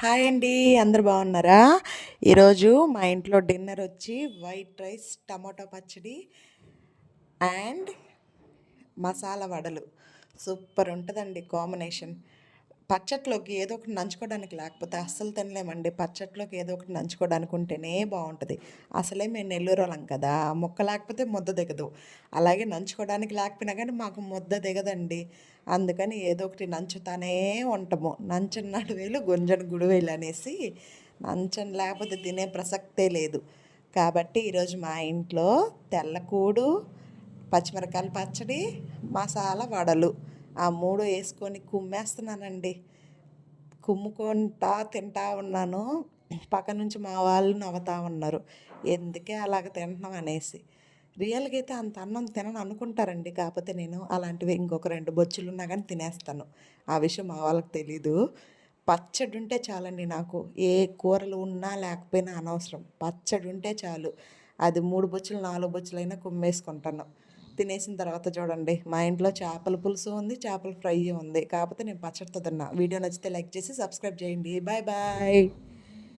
Hi అండి అందరు బాగున్నారా? ఈరోజు మా ఇంట్లో డిన్నర్ వచ్చి వైట్ రైస్ టమాటో పచ్చడి అండ్ మసాలా వడలు. సూపర్ ఉంటుందండి కాంబినేషన్. పచ్చట్లోకి ఏదో ఒకటి నంచుకోవడానికి లేకపోతే అస్సలు తినలేమండి. పచ్చట్లోకి ఏదో ఒకటి నంచుకోవడానికి ఉంటేనే బాగుంటుంది. అసలే మేము నెల్లూరు వాళ్ళం కదా ముక్క లేకపోతే ముద్ద దిగదు. అలాగే నంచుకోవడానికి లేకపోయినా కానీ మాకు ముద్ద దిగదండి. అందుకని ఏదో ఒకటి నంచుతానే ఉంటాము. నంచని నడువేలు గుంజని గుడివేలు అనేసి నంచని లేకపోతే తినే ప్రసక్తే లేదు. కాబట్టి ఈరోజు మా ఇంట్లో తెల్లకూడు పచ్చిమిరకాయల పచ్చడి మసాలా వడలు. ఆ మూడు వేసుకొని కుమ్మేస్తున్నానండి. కుమ్ముకుంటా తింటా ఉన్నాను. పక్క నుంచి మా వాళ్ళు నవ్వుతా ఉన్నారు. ఎందుకే అలాగ తింటున్నాం అనేసి. రియల్గా అయితే అంత అన్నం తినను అనుకుంటారండి. కాకపోతే నేను అలాంటివి ఇంకొక రెండు బొచ్చులు ఉన్నా కానీ తినేస్తాను. ఆ విషయం మా వాళ్ళకి తెలీదు. పచ్చడి ఉంటే చాలండి నాకు. ఏ కూరలు ఉన్నా లేకపోయినా అనవసరం. పచ్చడి ఉంటే చాలు. అది మూడు బొచ్చులు నాలుగు బొచ్చులైనా కుమ్మేసుకుంటాను. తినేసిన తర్వాత చూడండి మా ఇంట్లో చేపల పులుసు ఉంది చేపల ఫ్రై ఉంది. కాకపోతే నేను పచ్చడితో తిన్నా. వీడియో నచ్చితే లైక్ చేసి సబ్స్క్రైబ్ చేయండి. Bye bye.